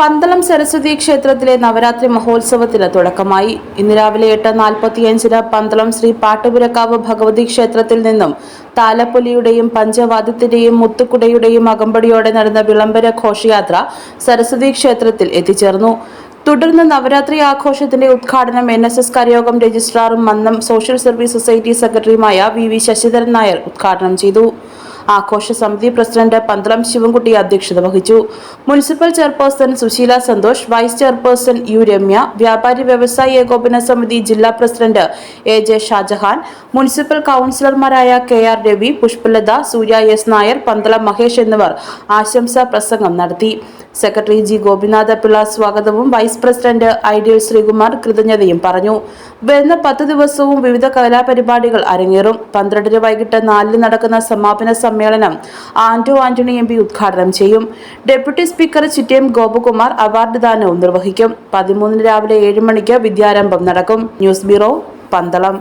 പന്തളം സരസ്വതി ക്ഷേത്രത്തിലെ നവരാത്രി മഹോത്സവത്തിന് തുടക്കമായി. ഇന്ന് രാവിലെ എട്ട് നാൽപ്പത്തിയഞ്ചിന് പന്തളം ശ്രീ പാട്ടുപുരക്കാവ് ഭഗവതി ക്ഷേത്രത്തിൽ നിന്നും താലപ്പൊലിയുടെയും പഞ്ചവാദ്യത്തിന്റെയും മുത്തുക്കുടയുടെയും അകമ്പടിയോടെ നടന്ന വിളംബര ഘോഷയാത്ര സരസ്വതി ക്ഷേത്രത്തിൽ എത്തിച്ചേർന്നു. തുടർന്ന് നവരാത്രി ആഘോഷത്തിന്റെ ഉദ്ഘാടനം എൻ എസ് എസ് കരയോഗം രജിസ്ട്രാറും മന്നം സോഷ്യൽ സർവീസ് സൊസൈറ്റി സെക്രട്ടറിയുമായ വി വി ശശിധരൻ നായർ ഉദ്ഘാടനം ചെയ്തു. ആഘോഷ സമിതി പ്രസിഡന്റ് പന്തളം ശിവൻകുട്ടി അധ്യക്ഷത വഹിച്ചു. Municipal chairperson Susheela Santhosh vice chairperson U Ramya വ്യാപാരി വ്യവസായി ഏകോപന സമിതി ജില്ലാ president A J Shajahan municipal കൗൺസിലർമാരായ K R Ravi Pushpalatha Surya S Nair Pandalam Mahesh എന്നിവർ ആശംസാ പ്രസംഗം നടത്തി. സെക്രട്ടറി ജി ഗോപിനാഥ പിള്ള സ്വാഗതവും വൈസ് പ്രസിഡന്റ് ഐഡിയൽ ശ്രീകുമാർ കൃതജ്ഞതയും പറഞ്ഞു. വരുന്ന പത്ത് ദിവസവും വിവിധ കലാപരിപാടികൾ അരങ്ങേറും. പന്ത്രണ്ടിന് വൈകിട്ട് നാലിന് നടക്കുന്ന സമാപന സമ്മേളനം ആന്റോ ആന്റണി എം പി ഉദ്ഘാടനം ചെയ്യും. Deputy speaker Chittayam Gopakumar award ദാനവും നിർവഹിക്കും. പതിമൂന്നിന് രാവിലെ ഏഴ് മണിക്ക് വിദ്യാരംഭം നടക്കും. News bureau Pandalam.